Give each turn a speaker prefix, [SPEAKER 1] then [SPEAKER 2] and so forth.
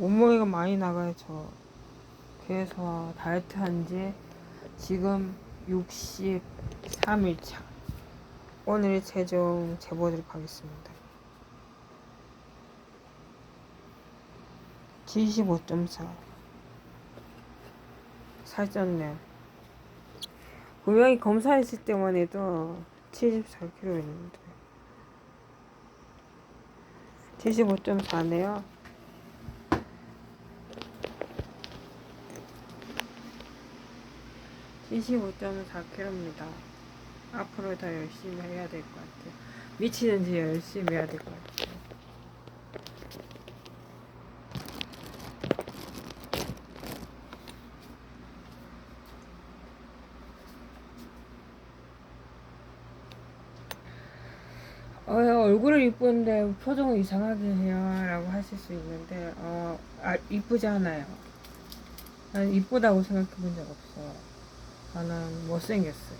[SPEAKER 1] 몸무게가 많이 나가요, 저. 그래서 다이어트 한 지 지금 63일차. 오늘 체중 재보도록 하겠습니다. 75.4. 살쪘네. 분명히 검사했을 때만 해도 74kg였는데. 75.4네요. (75.4kg입니다) 앞으로 더 열심히 해야 될 것 같아요. 미치는 지 열심히 해야 될 것 같아요. 어, 얼굴은 이쁜데 표정은 이상하게 해요 라고 하실 수 있는데 어, 아, 이쁘지 않아요. 난 이쁘다고 생각해 본 적 없어 나는 못생겼어요